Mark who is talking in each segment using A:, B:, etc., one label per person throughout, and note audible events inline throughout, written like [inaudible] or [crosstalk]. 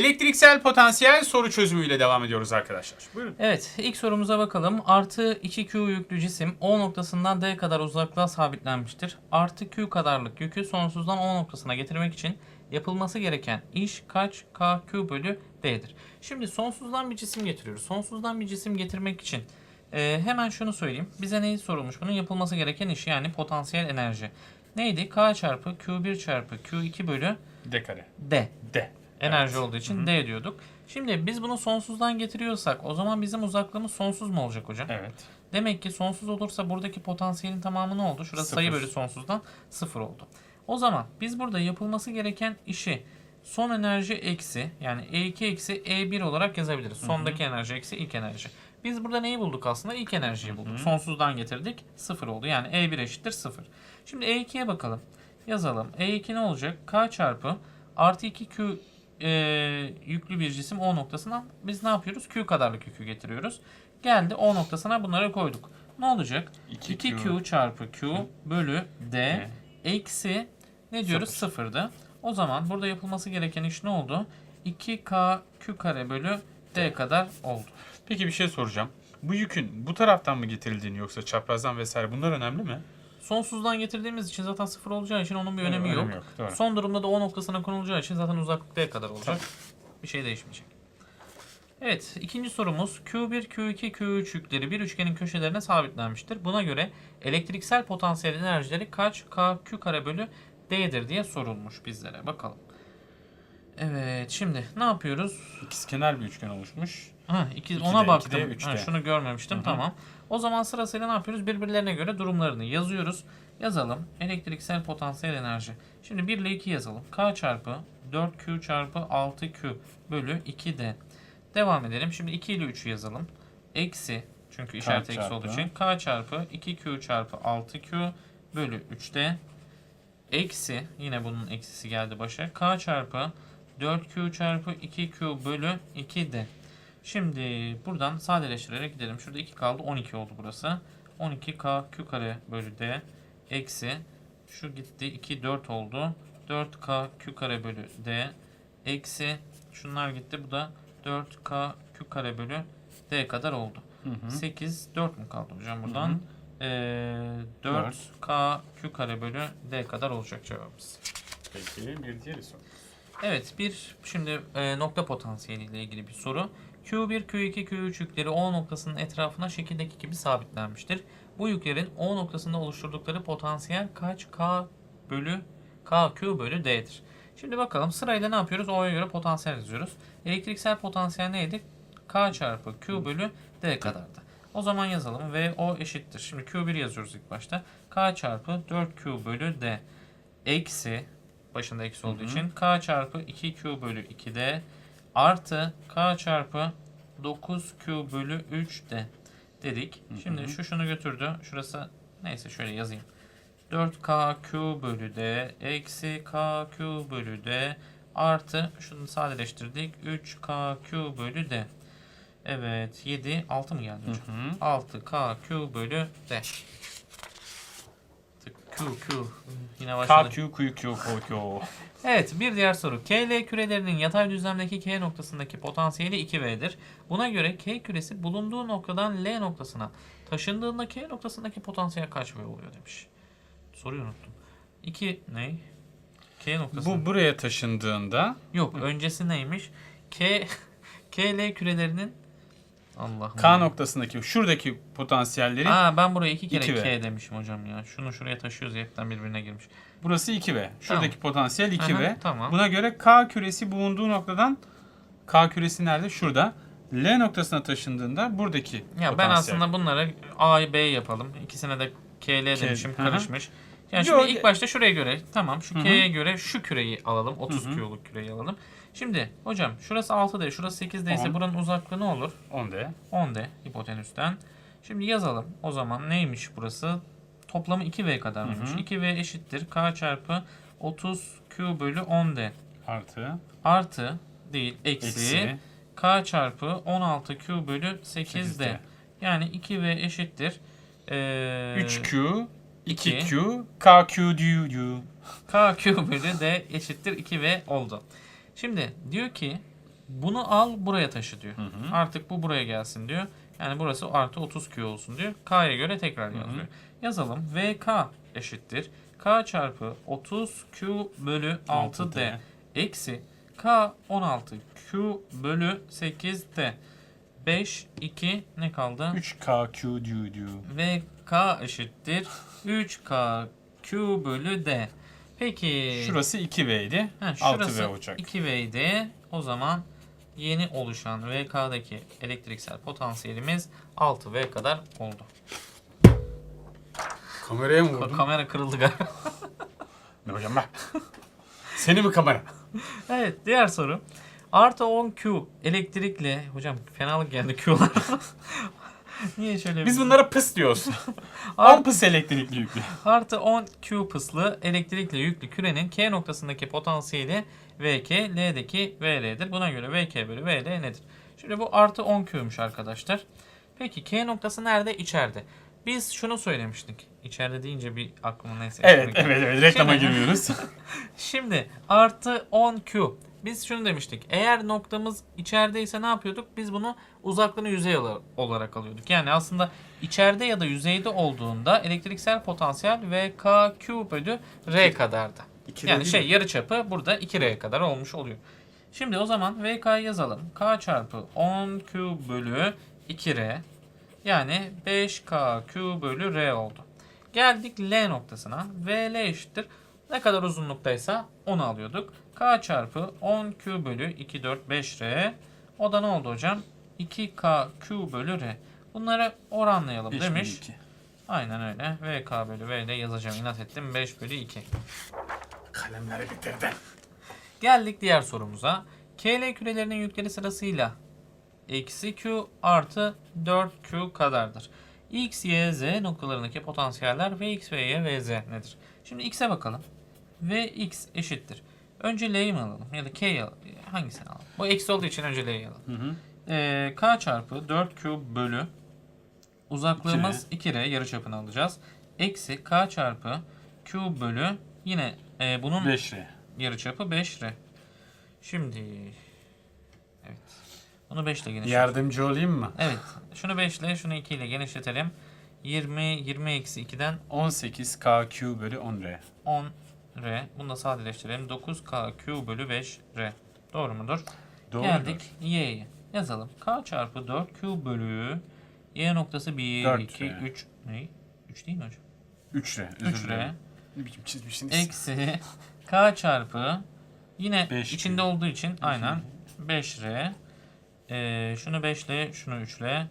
A: Elektriksel potansiyel soru çözümüyle devam ediyoruz arkadaşlar. Buyurun.
B: Evet, ilk sorumuza bakalım. Artı 2Q yüklü cisim O noktasından D kadar uzaklığa sabitlenmiştir. Artı Q kadarlık yükü sonsuzdan O noktasına getirmek için yapılması gereken iş kaç KQ bölü D'dir. Şimdi sonsuzdan bir cisim getiriyoruz. Sonsuzdan bir cisim getirmek için e, hemen şunu söyleyeyim. Bize neyi sorulmuş? Bunun yapılması gereken iş yani potansiyel enerji. Neydi? K çarpı Q1 çarpı Q2 bölü
A: D kare.
B: D.
A: D.
B: Enerji
A: Evet.
B: olduğu için D diyorduk. Şimdi biz bunu sonsuzdan getiriyorsak o zaman bizim uzaklığımız sonsuz mu olacak hocam?
A: Evet.
B: Demek ki sonsuz olursa buradaki potansiyelin tamamı ne oldu? Şurası sayı
A: Sıfır.
B: bölü sonsuzdan sıfır oldu. O zaman biz burada yapılması gereken işi son enerji eksi yani E2 eksi E1 olarak yazabiliriz. Sondaki enerji eksi ilk enerji. Biz burada neyi bulduk aslında? İlk enerjiyi bulduk. Sonsuzdan getirdik. Sıfır oldu. Yani E1 eşittir sıfır. Şimdi E2'ye bakalım. Yazalım. E2 ne olacak? K çarpı artı 2Q e, yüklü bir cisim O noktasına biz ne yapıyoruz? Q kadarlık yükü getiriyoruz. Geldi O noktasına bunları koyduk. Ne olacak?
A: 2Q
B: 2Q çarpı Q bölü D eksi ne diyoruz? Sıfırdı. O zaman burada yapılması gereken iş ne oldu? 2K Q kare bölü D kadar oldu.
A: Peki bir şey soracağım. Bu yükün bu taraftan mı getirildiğini yoksa çaprazdan vesaire bunlar önemli mi?
B: Sonsuzdan getirdiğimiz için zaten sıfır olacağı için onun bir önemi
A: Önemi
B: yok.
A: yok, doğru.
B: Son durumda da O noktasına konulacağı için zaten uzaklık D kadar olacak. Bir şey değişmeyecek. Evet, ikinci sorumuz Q1, Q2, Q3 yükleri bir üçgenin köşelerine sabitlenmiştir. Buna göre elektriksel potansiyel enerjileri kaç K Q kare bölü D'dir diye sorulmuş bizlere. Bakalım. Evet, şimdi ne yapıyoruz?
A: İkizkenar bir üçgen oluşmuş.
B: Ha, iki,
A: İkide,
B: ona baktım.
A: ikide, üçte.
B: Ha, şunu görmemiştim.
A: Hı hı.
B: Tamam. O zaman sırasıyla ne yapıyoruz? Birbirlerine göre durumlarını yazıyoruz. Yazalım. Elektriksel potansiyel enerji. Şimdi 1 ile 2 yazalım. K çarpı 4Q çarpı 6Q bölü 2D. Devam edelim. Şimdi 2 ile 3'ü yazalım. Eksi. Çünkü işaret eksi
A: çarpı.
B: olduğu için. K çarpı 2Q çarpı 6Q bölü 3D. Eksi. Yine bunun eksisi geldi başa. K çarpı 4Q çarpı 2Q bölü 2D. Şimdi buradan sadeleştirerek gidelim. Şurada 2 kaldı. 12 oldu burası. 12K Q kare bölü D eksi şu gitti 2 4 oldu. 4K Q kare bölü D eksi şunlar gitti. Bu da 4K Q kare bölü D kadar oldu.
A: Hı hı.
B: 8 4 mu kaldı hocam buradan?
A: Hı hı.
B: Ee, 4K Q kare bölü D kadar olacak cevabımız.
A: Peki bir diğeri soru.
B: Evet bir şimdi e, nokta potansiyeli ile ilgili bir soru. Q1, Q2, Q3 yükleri O noktasının etrafına şekildeki gibi sabitlenmiştir. Bu yüklerin O noktasında oluşturdukları potansiyel kaç K bölü KQ bölü D'dir. Şimdi bakalım sırayla ne yapıyoruz? O'ya göre potansiyel yazıyoruz. Elektriksel potansiyel neydi? K çarpı Q bölü D kadardı. O zaman yazalım ve O eşittir. Şimdi Q1 yazıyoruz ilk başta. K çarpı 4Q bölü D eksi başında eksi olduğu için k çarpı 2q bölü 2d artı k çarpı 9q bölü 3d dedik. Şimdi şu şunu götürdü. Şurası neyse şöyle yazayım. 4kq bölü d eksi kq bölü d artı şunu sadeleştirdik. 3kq bölü d. Evet 7 6 mı geldi hocam?
A: Hı.
B: 6kq bölü d. Q Q yine başladı.
A: KQ, QQ, QQ.
B: Evet bir diğer soru. KL kürelerinin yatay düzlemdeki K noktasındaki potansiyeli 2V'dir. Buna göre K küresi bulunduğu noktadan L noktasına taşındığında K noktasındaki potansiyel kaç V oluyor demiş. Soruyu unuttum. 2 ne? K noktası.
A: Bu buraya taşındığında
B: Yok öncesi neymiş? K [laughs] KL kürelerinin Allah'ım.
A: K noktasındaki şuradaki potansiyelleri
B: Aa ben buraya iki kere
A: 2V.
B: K demişim hocam ya. Şunu şuraya taşıyoruz hepten birbirine girmiş.
A: burası 2V. Şuradaki potansiyel 2V.
B: Aha, tamam.
A: Buna göre K küresi bulunduğu noktadan K küresi nerede? Şurada. L noktasına taşındığında buradaki
B: Ya ben
A: potansiyel.
B: aslında bunları A, B yapalım. İkisine de KL demişim,
A: hı hı.
B: karışmış. Yani
A: Yo,
B: şimdi ilk başta şuraya göre, tamam şu. K'ye göre şu küreyi alalım. 30
A: Hı hı.
B: kiloluk küreyi alalım. Şimdi hocam şurası 6D, şurası 8D ise
A: On.
B: buranın uzaklığı ne olur?
A: 10D.
B: 10D hipotenüsten. Şimdi yazalım. O zaman neymiş burası? Toplamı 2V kadarmış.
A: Hı hı.
B: 2V eşittir K çarpı 30Q bölü 10D.
A: Artı.
B: Artı değil, eksi,
A: Eksi.
B: K çarpı 16Q bölü 8D.
A: 8D.
B: Yani 2V eşittir. Ee,
A: 3Q.
B: İki.
A: 2Q. KQ diyor.
B: KQ bölü D eşittir 2V oldu. Şimdi diyor ki Bunu al buraya taşı diyor.
A: Hı hı.
B: Artık bu buraya gelsin diyor. Yani burası artı 30Q olsun diyor. K'ya göre tekrar yazıyor. Yazalım. VK eşittir. K çarpı 30Q bölü 6D
A: 6D.
B: eksi K 16Q bölü 8D 5, 2 ne kaldı?
A: 3KQ diyor diyor.
B: Ve K eşittir 3K Q bölü D. Peki
A: Şurası 2V'ydi.
B: Ha,
A: 6V
B: şurası
A: olacak.
B: 2V'ydi. O zaman yeni oluşan VK'daki elektriksel potansiyelimiz 6V kadar oldu.
A: Kameraya mı vurdun?
B: kamera kırıldı galiba. [laughs]
A: ne hocam bak. Seni mi kamera? [laughs]
B: evet diğer soru. Artı 10Q elektrikle hocam fenalık geldi Q'lar. Niye şöyle
A: Biz bunlara pıs diyoruz. [laughs]
B: Art-
A: 10 pıs elektrikli yüklü.
B: Artı 10 Q pıslı elektrikle yüklü kürenin K noktasındaki potansiyeli VK, L'deki VL'dir. Buna göre VK bölü VL nedir? Şimdi bu artı 10 Q'ymuş arkadaşlar. Peki K noktası nerede? İçeride. Biz şunu söylemiştik. İçeride deyince bir aklıma neyse.
A: Evet evet evet reklama
B: Şimdi-
A: giriyoruz. [laughs]
B: Şimdi artı 10 Q. Biz şunu demiştik. Eğer noktamız içerideyse ne yapıyorduk? Biz bunu uzaklığını yüzey ola- olarak alıyorduk. Yani aslında içeride ya da yüzeyde olduğunda elektriksel potansiyel VKQ bölü R kadardı. Yani şey yarıçapı burada 2R kadar olmuş oluyor. Şimdi o zaman VK'yı yazalım. K çarpı 10Q bölü 2R yani 5KQ bölü R oldu. Geldik L noktasına. VL eşittir. Ne kadar uzunluktaysa onu alıyorduk. K çarpı 10Q bölü 2, 4, 5R. O da ne oldu hocam? 2KQ bölü R. Bunları oranlayalım
A: Beş
B: demiş.
A: bölü iki.
B: Aynen öyle. VK bölü VL yazacağım. İnat ettim. 5 bölü 2.
A: Kalemleri bitirdi.
B: Geldik diğer sorumuza. KL kürelerinin yükleri sırasıyla eksi Q artı 4Q kadardır. X, Y, Z noktalarındaki potansiyeller Vx, Vy, Vz nedir? Şimdi X'e bakalım. Vx eşittir. Önce L'yi mi alalım ya da K'yi alalım? Hangisini alalım? Bu eksi olduğu için önce L'yi alalım.
A: Hı hı.
B: Ee, K çarpı 4Q bölü uzaklığımız 2R yarıçapını alacağız. Eksi K çarpı Q bölü yine e, bunun
A: 5R.
B: Yarıçapı 5R. Şimdi evet. Bunu 5 ile genişletelim.
A: Yardımcı olayım mı?
B: Evet. Şunu 5 ile şunu 2 ile genişletelim. 20 20 eksi 2'den
A: 18KQ bölü 10R.
B: 10R. Bunu da sadeleştirelim. 9KQ bölü 5R. Doğru mudur?
A: Doğru.
B: Geldik Y'ye. Yazalım. K çarpı 4Q bölü Y noktası 1,
A: Dört
B: 2,
A: R.
B: 3. Ne? 3 değil mi hocam?
A: 3R. Özür
B: 3R.
A: dilerim. Ne biçim çizmişsiniz?
B: Eksi K çarpı yine
A: Beş
B: içinde
A: Q.
B: olduğu için aynen 5R. Ee, şunu 5 ile şunu 3 ile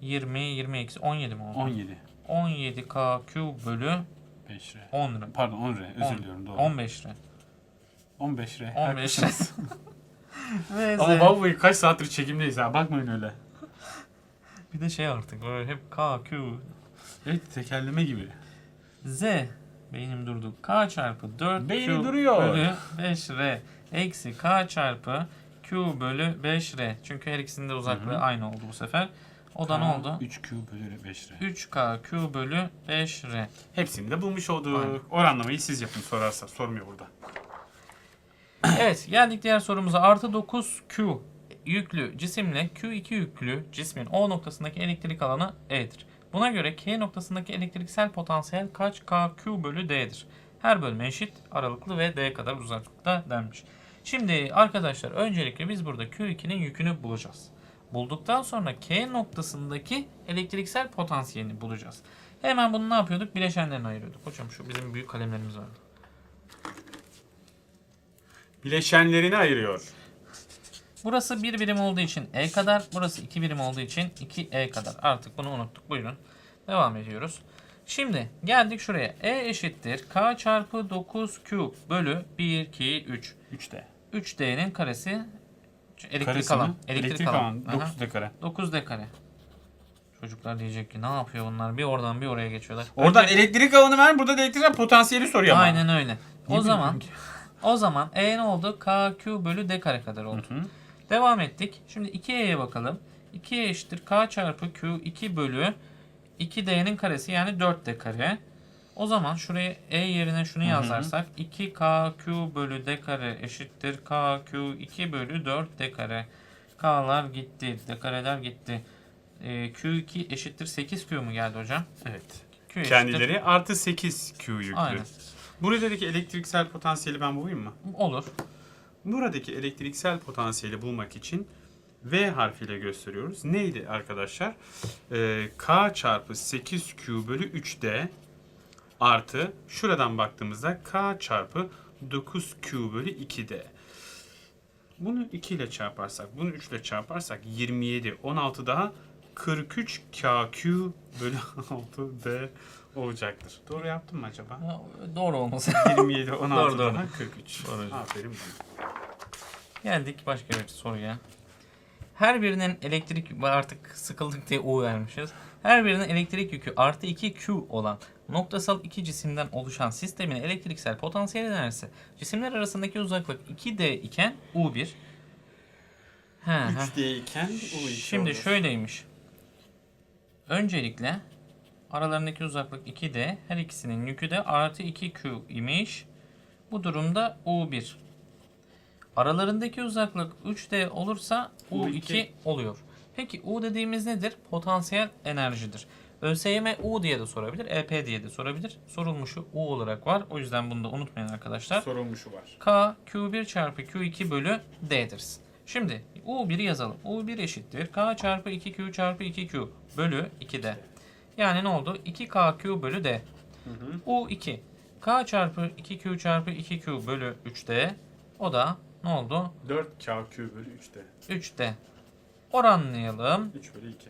B: 20 20 eksi 17 mi oldu?
A: 17.
B: 17 KQ bölü
A: 5R.
B: 10 lira.
A: Pardon 10R. Özür
B: 10,
A: diliyorum. Doğru.
B: 15 lira.
A: 15R.
B: 15
A: haklısınız. [laughs]
B: Ve Z.
A: Ama vallahi kaç saattir çekimdeyiz ha. Bakmayın öyle. [laughs]
B: Bir de şey artık böyle hep KQ.
A: Evet tekerleme gibi.
B: Z. Beynim durdu. K çarpı 4
A: Beyni
B: Q
A: duruyor.
B: bölü 5R. Eksi K çarpı Q bölü 5R. Çünkü her ikisinin de uzaklığı aynı oldu bu sefer. O da ne oldu?
A: 3Q bölü 5R.
B: 3K Q bölü 5R.
A: Hepsini de bulmuş olduk.
B: Aynen.
A: Oranlamayı siz yapın sorarsa. Sormuyor burada. [clears throat]
B: Evet geldik diğer sorumuza. Artı 9Q yüklü cisimle Q2 yüklü cismin O noktasındaki elektrik alanı E'dir. Buna göre K noktasındaki elektriksel potansiyel kaç KQ bölü D'dir? Her bölme eşit, aralıklı ve D kadar uzaklıkta denmiş. Şimdi arkadaşlar öncelikle biz burada Q2'nin yükünü bulacağız. Bulduktan sonra K noktasındaki elektriksel potansiyelini bulacağız. Hemen bunu ne yapıyorduk? Bileşenlerini ayırıyorduk. Hocam şu bizim büyük kalemlerimiz vardı.
A: Bileşenlerini ayırıyor.
B: Burası 1 birim olduğu için E kadar, burası 2 birim olduğu için 2E kadar. Artık bunu unuttuk. Buyurun. Devam ediyoruz. Şimdi geldik şuraya. E eşittir K çarpı 9Q bölü 1, 2, 3.
A: 3D.
B: 3D'nin karesi elektrik
A: Karesi
B: alan.
A: mi?
B: Elektrik,
A: Elektrik
B: alan.
A: alan.
B: Aha.
A: 9 D kare.
B: 9D kare. Çocuklar diyecek ki ne yapıyor bunlar? Bir oradan bir oraya geçiyorlar.
A: Oradan
B: Önce-
A: elektrik alanı ver. Burada da elektrik potansiyeli soruyor ama.
B: Aynen öyle. O
A: Niye
B: zaman [laughs] o zaman E ne oldu? KQ bölü D kare kadar oldu.
A: Hı hı.
B: Devam ettik. Şimdi 2'ye bakalım. 2'ye eşittir k çarpı q 2 bölü 2d'nin karesi yani 4d kare. O zaman şuraya E yerine şunu yazarsak 2KQ bölü D kare eşittir KQ2 bölü 4 D kare. K'lar gitti. D kareler gitti. Ee, Q2 eşittir 8Q mu geldi hocam?
A: Evet.
B: Q eşittir-
A: Kendileri artı 8 Q yüklü.
B: Aynen.
A: Buradaki elektriksel potansiyeli ben bulayım mı?
B: Olur.
A: Buradaki elektriksel potansiyeli bulmak için V harfiyle gösteriyoruz. Neydi arkadaşlar? Ee, K çarpı 8Q bölü 3D artı şuradan baktığımızda K çarpı 9Q bölü 2D. Bunu 2 ile çarparsak, bunu 3 ile çarparsak 27, 16 daha 43 KQ bölü [laughs] 6D olacaktır. Doğru yaptım mı acaba?
B: Ha, Doğru olması.
A: 27, 16
B: Doğru, doğru.
A: daha 43.
B: Doğru.
A: Aferin.
B: Geldik başka bir soruya. Her birinin elektrik artık sıkıldık diye U vermişiz. Her birinin elektrik yükü artı 2Q olan noktasal iki cisimden oluşan sistemin elektriksel potansiyel enerjisi cisimler arasındaki uzaklık 2D iken U1. He, he.
A: 3D iken U2
B: Şimdi
A: olur.
B: şöyleymiş. Öncelikle aralarındaki uzaklık 2D. Her ikisinin yükü de artı 2Q imiş. Bu durumda U1. Aralarındaki uzaklık 3D olursa U2,
A: U2
B: oluyor. Peki U dediğimiz nedir? Potansiyel enerjidir. ÖSYM U diye de sorabilir, EP diye de sorabilir. Sorulmuşu U olarak var. O yüzden bunu da unutmayın arkadaşlar.
A: sorulmuşu var.
B: K Q1 çarpı Q2 bölü D'dir. Şimdi U1'i yazalım. U1 eşittir. K çarpı 2Q çarpı 2Q bölü 2D. Yani ne oldu? 2KQ bölü D. U2. K çarpı 2Q çarpı 2Q bölü 3D. O da ne oldu?
A: 4 KQ bölü 3D.
B: 3D. Oranlayalım.
A: 3 bölü 2.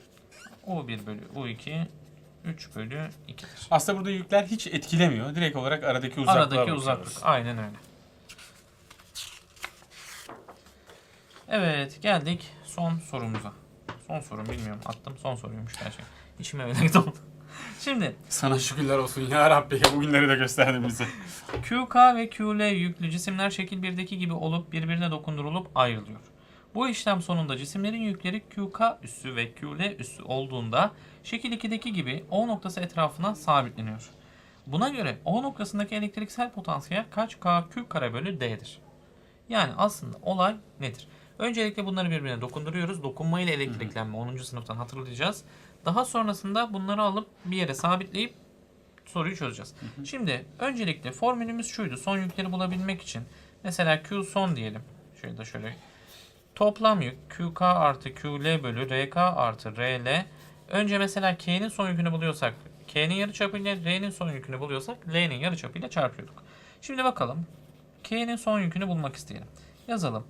B: U1 bölü U2 3 bölü 2'dir.
A: Aslında burada yükler hiç etkilemiyor. Direkt olarak aradaki uzaklığa
B: Aradaki
A: bakıyoruz.
B: uzaklık. Aynen öyle. Evet geldik son sorumuza. Son sorum bilmiyorum attım son soruymuş gerçekten. İçime öyle [laughs] doldu. Şimdi
A: Sana şükürler olsun ya Rabbi. [laughs] Bugünleri de gösterdin bize.
B: QK ve QL yüklü cisimler şekil 1'deki gibi olup birbirine dokundurulup ayrılıyor. Bu işlem sonunda cisimlerin yükleri QK üssü ve QL üssü olduğunda şekil 2'deki gibi O noktası etrafına sabitleniyor. Buna göre O noktasındaki elektriksel potansiyel kaç KQ kare bölü D'dir? Yani aslında olay nedir? Öncelikle bunları birbirine dokunduruyoruz. Dokunma ile elektriklenme 10. sınıftan hatırlayacağız. Daha sonrasında bunları alıp bir yere sabitleyip soruyu çözeceğiz. Şimdi öncelikle formülümüz şuydu. Son yükleri bulabilmek için mesela Q son diyelim. Şöyle de şöyle. Toplam yük QK artı QL bölü RK artı RL. Önce mesela K'nin son yükünü buluyorsak K'nin yarıçapıyla R'nin son yükünü buluyorsak L'nin yarıçapıyla çarpıyorduk. Şimdi bakalım. K'nin son yükünü bulmak isteyelim. Yazalım.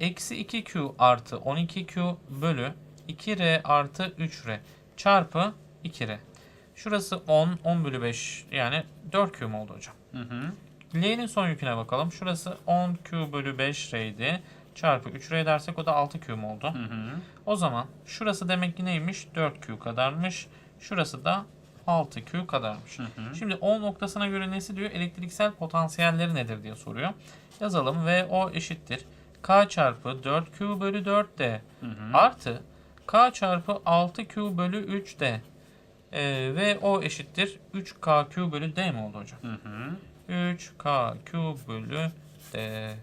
B: Eksi 2Q artı 12Q bölü 2R artı 3R çarpı 2R. Şurası 10, 10 bölü 5 yani 4Q mu oldu hocam?
A: Hı hı.
B: L'nin son yüküne bakalım. Şurası 10Q bölü 5R'ydi. Çarpı 3R dersek o da 6Q mu oldu?
A: Hı hı.
B: O zaman şurası demek ki neymiş? 4Q kadarmış. Şurası da 6Q kadarmış.
A: Hı hı.
B: Şimdi O noktasına göre nesi diyor? Elektriksel potansiyelleri nedir diye soruyor. Yazalım. VO eşittir. K çarpı 4Q bölü 4D
A: Hı hı.
B: artı K çarpı 6Q bölü 3D. Ee, VO eşittir 3KQ bölü D mi oldu hocam?
A: Hı hı.
B: 3KQ bölü D.